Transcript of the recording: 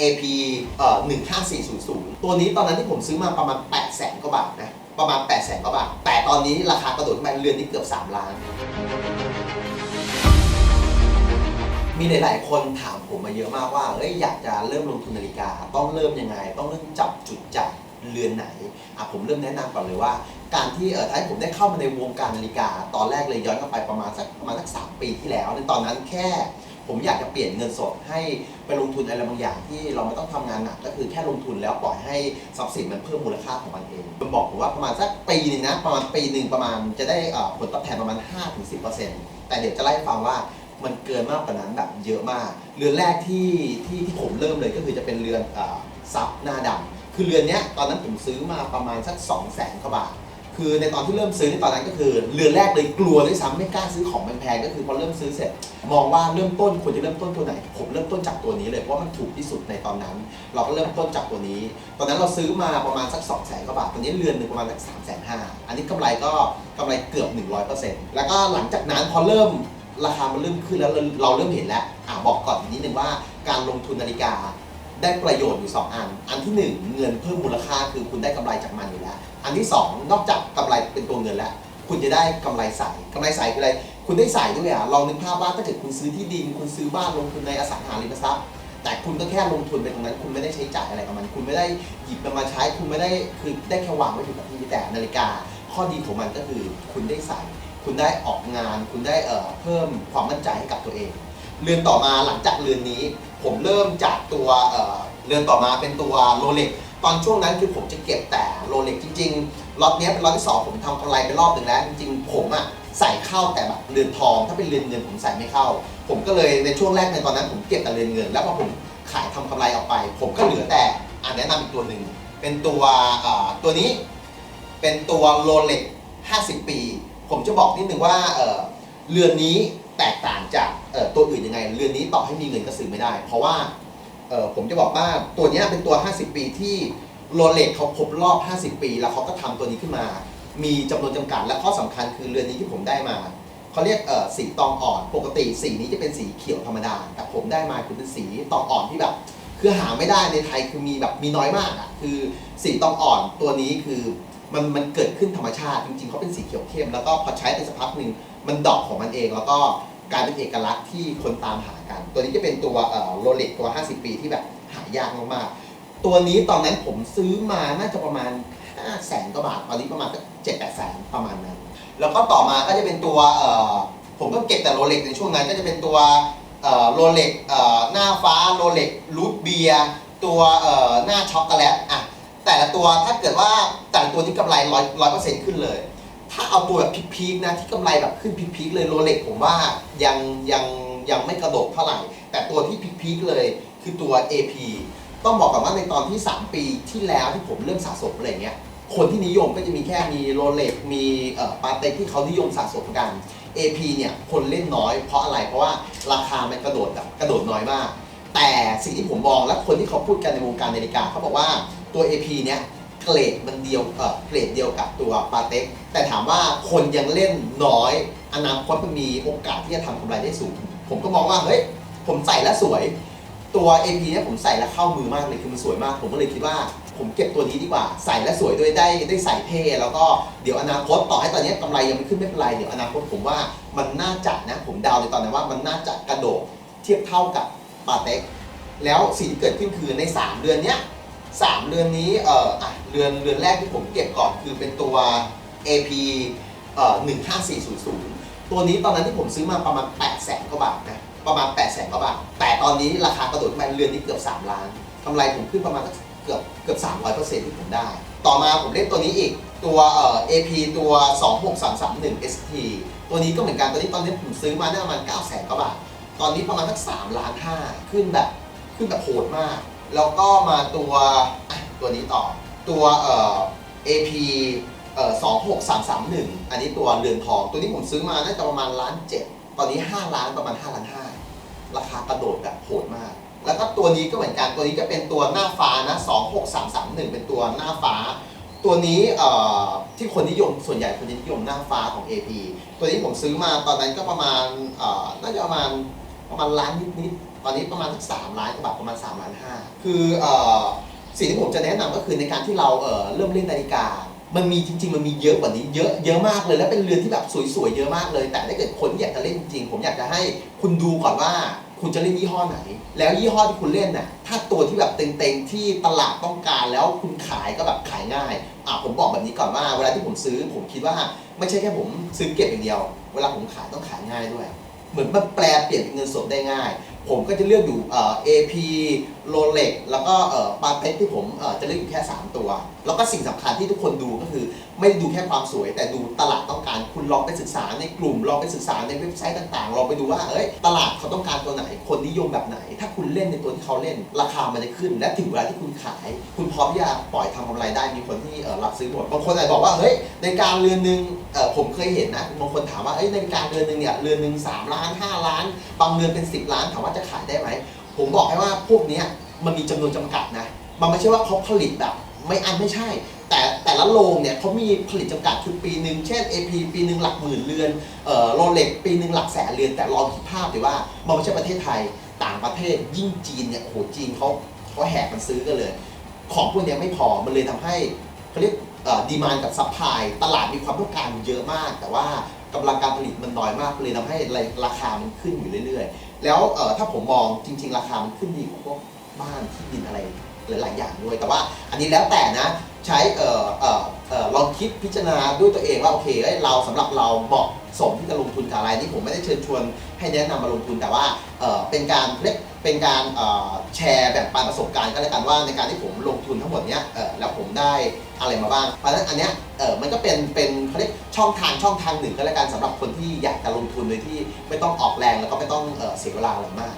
AP เอ่อ15400 ตัวนี้ตอนนั้นที่ผมซื้อมาประมาณ 8 0 0แสนกว่าบาทนะ ประมาณ 8 0 0แสนกว่าบาท แต่ตอนนี้ราคากระโดดขึ้นมาเรือนนี้เกือบ 3 ล้าน มีหลาย ๆ คนถามผมมาเยอะมากว่าเอ้ยอยากจะเริ่มลงทุนนาฬิกา ต้องเริ่มยังไง ต้องเริ่มจับจุดจับเรือนไหนอะผมเริ่มแนะนำก่อนเลยว่า การที่เออถ้าให้ผมได้เข้ามาในวงการนาฬิกา ตอนแรกเลยย้อนกลับไปประมาณสักประมาณสักสามปีที่แล้วในตอนนั้นแค่ ผมอยากจะเปลี่ยนเงินสดให้ไปลงทุนอะไรบางอย่างที่เราไม่ต้องทำงานหนักก็คือแค่ลงทุนแล้วปล่อยให้ทรัพย์สินมันเพิ่มมูลค่าของมันเองผมบอกผมว่าประมาณสักปีนึงนะประมาณปีหนึ่งประมาณจะได้อ่อผลตอบแทนประมาณ 5-10%แต่เดี๋ยวจะไล่าให้ฟังว่ามันเกินมากกว่านั้นแบบเยอะมาก เรือนแรกที่ที่ที่ผมเริ่มเลยก็คือจะเป็นเรือนซับหน้าดำคือเรือนเนี้ยตอนนั้นผมซื้อมาประมาณสัก2 0 0 0 0 0กว่าบาท คือในตอนที่เริ่มซื้อในตอนนั้นก็คือ เรือนแรกเลยกลัวด้วยซ้ำไม่กล้าซื้อของแพงๆก็คือพอเริ่มซื้อเสร็จ มองว่าเริ่มต้นควรจะเริ่มต้นตัวไหน ผมเริ่มต้นจากตัวนี้เลยเพราะว่ามันถูกที่สุดในตอนนั้น เราก็เริ่มต้นจากตัวนี้ ตอนนั้นเราซื้อมาประมาณสัก2 0 0 0 0 0กว่าบาทตอนนี้เรือนหนึ่งประมาณสัก3 5 0 0 0อันนี้กำไรก็กำไรเกือบ 100%แล้วก็หลังจากนั้นพอเริ่มราคามันเริ่มขึ้นแล้วเราเริ่มเห็นแล้วอะบอกก่อนนิดนึงว่าการลงทุนนาฬิกา ได้ประโยชน์อยู่ 2 อัน อันที่ 1 เงินเพิ่มมูลค่าคือคุณได้กำไรจากมันอยู่แล้ว อันที่ 2 นอกจากกำไรเป็นตัวเงินแล้ว คุณจะได้กำไรใสกำไรใสคืออะไร คุณได้ใส่ด้วยอะลองนึกภาพว่าถ้าเกิดคุณซื้อที่ดิน คุณซื้อบ้านลงทุนในอสังหาริมทรัพย์ แต่คุณก็แค่ลงทุนไปตรงนั้น คุณไม่ได้ใช้จ่ายอะไรกับมัน คุณไม่ได้หยิบมันมาใช้ คุณไม่ได้คือได้แค่วางไว้อยู่กับที่แต่นาฬิกา ข้อดีของมันก็คือคุณได้ใส่คุณได้ออกงาน คุณได้เอ่อเพิ่มความมั่นใจให้กับตัวเอง เรือนต่อมาหลังจากเรือนนี้ ผมเริ่มจากตัวเรือนต่อมาเป็นตัวโรเล็กตอนช่วงนั้นคือผมจะเก็บแต่โรเล็กจริงๆล็อตนี้เป็นล็อตที่สองผมทำกำไรไปรอบหนึ่งแล้วจริงๆผมอะใส่เข้าแต่แบบเรือนทอง ถ้าเป็นเรือนเงินผมใส่ไม่เข้า ผมก็เลยในช่วงแรกในตอนนั้นผมเก็บแต่เรือนเงิน แล้วพอผมขายทำกำไรออกไป ผมก็เหลือแต่อ่าแนะนำอีกตัวหนึ่งเป็นตัวตัวนี้เป็นตัวโรเล็ก50 ปี ผมจะบอกนิดนึงว่าเรือนนี้ แตกต่างจากตัวอื่นยังไง เรือนนี้ต่อให้มีเงินก็ซื้อไม่ได้ เพราะว่าผมจะบอกว่าตัวนี้เป็นตัว 50 ปีที่โรเล็กเขาครบรอบ 50 ปี แล้วเขาก็ทำตัวนี้ขึ้นมา มีจำนวนจำกัดและข้อสำคัญคือเรือนนี้ที่ผมได้มาเขาเรียกสีตองอ่อน ปกติสีนี้จะเป็นสีเขียวธรรมดา แต่ผมได้มาคือเป็นสีตองอ่อนที่แบบ คือหาไม่ได้ในไทยคือมีแบบมีน้อยมากอะคือสีตองอ่อนตัวนี้คือ มันมันเกิดขึ้นธรรมชาติ จริงๆเขาเป็นสีเขียวเข้ม แล้วก็พอใช้ไปสักพักหนึ่งมันดอกของมันเอง แล้วก็กลายเป็นเอกลักษณ์ที่คนตามหากัน ตัวนี้จะเป็นตัวโรเล็กตัว 50 ปีที่แบบหายากมากๆ ตัวนี้ตอนนั้นผมซื้อมาน่าจะประมาณ5แสนกว่าบาท ตอนนี้ประมาณสักเจ็ดแปดแสนประมาณนั้น แล้วก็ต่อมาก็จะเป็นตัวผมก็เก็บแต่โรเล็กในช่วงนั้นก็จะเป็นตัวโรเล็กหน้าฟ้าโรเล็กรูทเบียตัวหน้าช็อกโกแลตอะ แต่ละตัวถ้าเกิดว่าแต่ละตัวที่กำไรร้อยร้อยเปอร์เซ็นต์ขึ้นเลย ถ้าเอาตัวแบบพีคๆนะที่กำไรแบบขึ้นพีคๆเลยโรเล็กผมว่ายังยังยังไม่กระโดดเท่าไหร่ แต่ตัวที่พีคๆเลยคือตัว AP ต้องบอกก่อนว่าในตอนที่ 3 ปีที่แล้วที่ผมเริ่มสะสมอะไรเงี้ยคนที่นิยมก็จะมีแค่มีโรเล็กมีเอ่อปาเต็กที่เขานิยมสะสมกัน AP เนี่ยคนเล่นน้อยเพราะอะไรเพราะว่าราคามันกระโดดแบบกระโดดน้อยมาก แต่สิ่งที่ผมมองและคนที่เขาพูดกันในวงการนาฬิกาเขาบอกว่าตัว AP เนี่ยเกรดมันเดียวเออเกรดเดียวกับตัวปาเต็กแต่ถามว่าคนยังเล่นน้อย อนาคตมันมีโอกาสที่จะทำกำไรได้สูง ผมก็มองว่าเฮ้ยผมใส่แล้วสวย ตัว AP เนี่ยผมใส่แล้วเข้ามือมากเลยคือมันสวยมาก ผมก็เลยคิดว่าผมเก็บตัวนี้ดีกว่า ใส่แล้วสวยด้วยได้ได้ใส่เท่แล้วก็เดี๋ยวอนาคตต่อให้ตอนนี้กำไรยังไม่ขึ้นไม่เป็นไรเดี๋ยวอนาคตผมว่ามันน่าจะนะผมเดาในตอนนั้นว่ามันน่าจะกระโดดเทียบเท่ากับ ปาเต็กแล้วสิ่งที่เกิดขึ้นคือใน 3 เดือนเนี้ยสามเดือนนี้เอ่ออะเรือนเรือนแรกที่ผมเก็บก่อนคือเป็นตัว AP เอ่อ15400 ตัวนี้ตอนนั้นที่ผมซื้อมาประมาณ8 0 0แสนกว่าบาทนะประมาณ8 0 0แสนกว่าบาท แต่ตอนนี้ราคากระโดดขึ้นมาเรือนนี้เกือบ 3 ล้านกำไรผมขึ้นประมาณเกือบเกือบ300เปอร์เซ็นต์ที่ผมได้ ต่อมาผมเล่นตัวนี้อีกตัวเอ่อ AP ตัว 26331 ST ตัวนี้ก็เหมือนกันตัวนี้ตอนนี้ผมซื้อมาได้ประมาณ9 0 0แสนกว่าบาท ตอนนี้ประมาณสัก3ล้าน5ขึ้นแบบขึ้นแบบโหดมาก แล้วก็มาตัวตัวนี้ต่อตัวเอ่อ AP เอ่อ26331อันนี้ตัวเรือนทองตัวนี้ผมซื้อมาน่าจะประมาณล้านเจ็ดตอนนี้5ล้านประมาณ5ล้าน5ราคากระโดดแบบโหดมาก แล้วก็ตัวนี้ก็เหมือนกันตัวนี้จะเป็นตัวหน้าฟ้านะ26331เป็นตัวหน้าฟ้า ตัวนี้เอ่อที่คนนิยมส่วนใหญ่คนนิยมหน้าฟ้าของ AP ตัวนี้ผมซื้อมาตอนนั้นก็ประมาณเอ่อน่าจะประมาณ ประมาณล้านนิดตอนนี้ประมาณสักสามล้านกว่าบาทประมาณ3ล้านห้าคือเอ่อสิ่งที่ผมจะแนะนำก็คือในการที่เราเอ่อเริ่มเล่นนาฬิกา มันมีจริง ๆ มันมีเยอะกว่านี้เยอะเยอะมากเลย และเป็นเรือนที่แบบสวยๆเยอะมากเลย แต่ถ้าเกิดคนที่อยากจะเล่นจริงๆผมอยากจะให้คุณดูก่อนว่าคุณจะเล่นยี่ห้อไหน แล้วยี่ห้อที่คุณเล่นน่ะถ้าตัวที่แบบเต็งๆที่ตลาดต้องการแล้วคุณขายก็แบบขายง่ายอะผมบอกแบบนี้ก่อนว่า เวลาที่ผมซื้อผมคิดว่าไม่ใช่แค่ผมซื้อเก็บอย่างเดียว เวลาผมขายต้องขายง่ายด้วย เหมือนมันแปลเปลี่ยนเป็นเงินสดได้ง่าย ผมก็จะเลือกอยู่เอ่อ AP Rolex แล้วก็เอ่อปาเต็ที่ผมเอ่อจะเลือกอยู่แค่ 3 ตัว แล้วก็สิ่งสำคัญที่ทุกคนดูก็คือ ไม่ได้ดูแค่ความสวยแต่ดูตลาดต้องการ ลองไปศึกษาในกลุ่ม ลองไปศึกษาในเว็บไซต์ต่างๆ ลองไปดูว่าเอ้ยตลาดเขาต้องการตัวไหน คนนิยมแบบไหน ถ้าคุณเล่นในตัวที่เขาเล่น ราคามันจะขึ้น และถึงเวลาที่คุณขาย คุณพร้อมที่จะปล่อยทำกำไรได้ มีคนที่รับซื้อหมด บางคนอาจจะบอกว่า เฮ้ย ในการเรือนหนึ่งผมเคยเห็นนะ บางคนถามว่า เอ้ย ในการเรือนหนึ่งเนี่ย เรือนหนึ่งสามล้านห้าล้าน บางเรือนเป็น 10 ล้าน ถามว่าจะขายได้ไหม ผมบอกให้ว่าพวกนี้มันมีจำนวนจำกัดนะ มันไม่ใช่ว่าเขาผลิตแบบไม่อันไม่ใช่ แต่แต่ละโรงเนี่ยเขามีผลิตจำกัดชุดปีหนึ่งเช่น AP ปีหนึ่งหลักหมื่นเรือนเอ่อโรเล็กปีหนึ่งหลักแสนเรือน แต่ลองคิดภาพดีว่ามันไม่ใช่ประเทศไทยต่างประเทศยิ่งจีนเนี่ยโอ้โหจีนเขาเขาแหกมันซื้อกันเลย ของพวกเนี้ยไม่พอมันเลยทำให้เขาเรียกดีมานกับซัพพลายตลาดมีความต้องการเยอะมาก แต่ว่ากำลังการผลิตมันน้อยมากเลยทำให้ราคามันขึ้นอยู่เรื่อยๆ แล้วเอ่อถ้าผมมองจริง ๆ ราคามันขึ้นดีกว่าพวกบ้านที่ดินอะไรหลายๆอย่างด้วย แต่ว่าอันนี้แล้วแต่นะ ใช้เอ่อเอ่อเอ่อลองคิดพิจารณาด้วยตัวเองว่าโอเคเอ้ยเราสำหรับเราเหมาะสมที่จะลงทุนกับอะไรนี่ผมไม่ได้เชิญชวนให้แนะนำมาลงทุนแต่ว่าเอ่อเป็นการเล็กเป็นการเอ่อแชร์แบ่งปันประสบการณ์ก็แล้วกันว่าในการที่ผมลงทุนทั้งหมดเนี้ยเอ่อแล้วผมได้อะไรมาบ้างเพราะฉะนั้นอันเนี้ยเออมันก็เป็นเป็นเขาเรียกช่องทางช่องทางหนึ่งก็แล้วกันสำหรับคนที่อยากจะลงทุนโดยที่ไม่ต้องออกแรงแล้วก็ไม่ต้องเอ่อเสียเวลาอะไรมาก